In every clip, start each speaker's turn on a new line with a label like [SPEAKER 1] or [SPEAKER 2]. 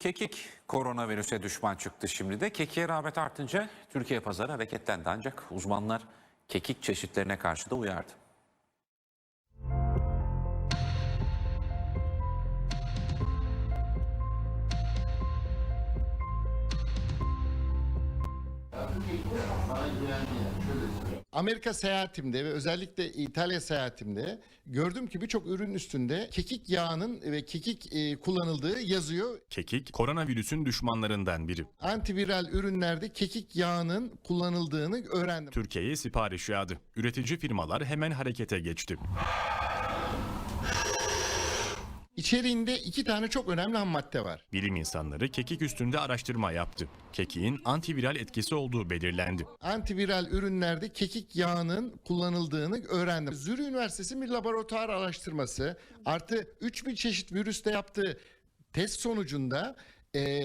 [SPEAKER 1] Kekik koronavirüse düşman çıktı şimdi de. Kekiğe rağbet artınca Türkiye pazarı hareketlendi ancak uzmanlar kekik çeşitlerine karşı da uyardı.
[SPEAKER 2] Amerika seyahatimde ve özellikle İtalya seyahatimde gördüm ki birçok ürün üstünde kekik yağının ve kekik e, kullanıldığı yazıyor.
[SPEAKER 3] Kekik koronavirüsün düşmanlarından biri.
[SPEAKER 2] Antiviral ürünlerde kekik yağının kullanıldığını öğrendim.
[SPEAKER 3] Türkiye'ye sipariş yağdı. Üretici firmalar hemen harekete geçti.
[SPEAKER 2] İçeriğinde iki tane çok önemli ham madde var.
[SPEAKER 3] Bilim insanları kekik üstünde araştırma yaptı. Kekiğin antiviral etkisi olduğu belirlendi.
[SPEAKER 2] Antiviral ürünlerde kekik yağının kullanıldığını öğrendim. Zürih Üniversitesi bir laboratuvar araştırması artı 3000 çeşit virüste yaptığı test sonucunda e,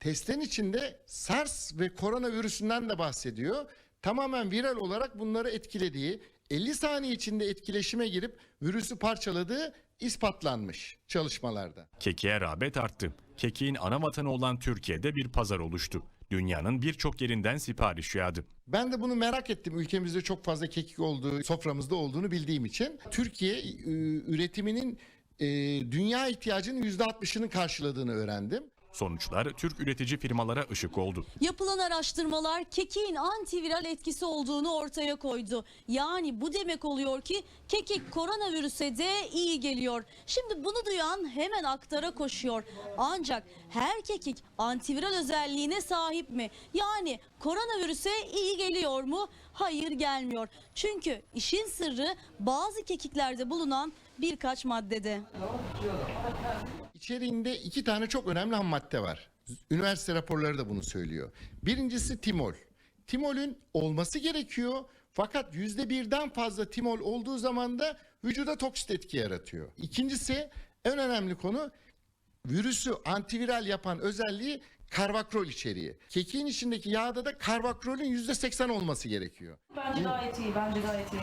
[SPEAKER 2] testin içinde SARS ve koronavirüsünden de bahsediyor. Tamamen viral olarak bunları etkilediği, 50 saniye içinde etkileşime girip virüsü parçaladığı ispatlanmış çalışmalarda.
[SPEAKER 3] Kekiğe rağbet arttı. Kekiğin ana vatanı olan Türkiye'de bir pazar oluştu. Dünyanın birçok yerinden sipariş yağdı.
[SPEAKER 2] Ben de bunu merak ettim. Ülkemizde çok fazla kekik olduğu, soframızda olduğunu bildiğim için. Türkiye e, üretiminin e, dünya ihtiyacının %60'ını karşıladığını öğrendim.
[SPEAKER 3] Sonuçlar Türk üretici firmalara ışık oldu.
[SPEAKER 4] Yapılan araştırmalar kekiğin antiviral etkisi olduğunu ortaya koydu. Yani bu demek oluyor ki kekik koronavirüse de iyi geliyor. Şimdi bunu duyan hemen aktara koşuyor. Ancak her kekik antiviral özelliğine sahip mi? Yani koronavirüse iyi geliyor mu? Hayır gelmiyor. Çünkü işin sırrı bazı kekiklerde bulunan birkaç maddede.
[SPEAKER 2] İçeriğinde iki tane çok önemli ham madde var. Üniversite raporları da bunu söylüyor. Birincisi timol. Timolün olması gerekiyor fakat yüzde birden fazla timol olduğu zaman da vücuda toksit etki yaratıyor. İkincisi en önemli konu virüsü antiviral yapan özelliği karvakrol içeriği. Kekiğin içindeki yağda da karvakrolün yüzde seksen olması gerekiyor.
[SPEAKER 5] Bence gayet iyi, bence gayet iyi.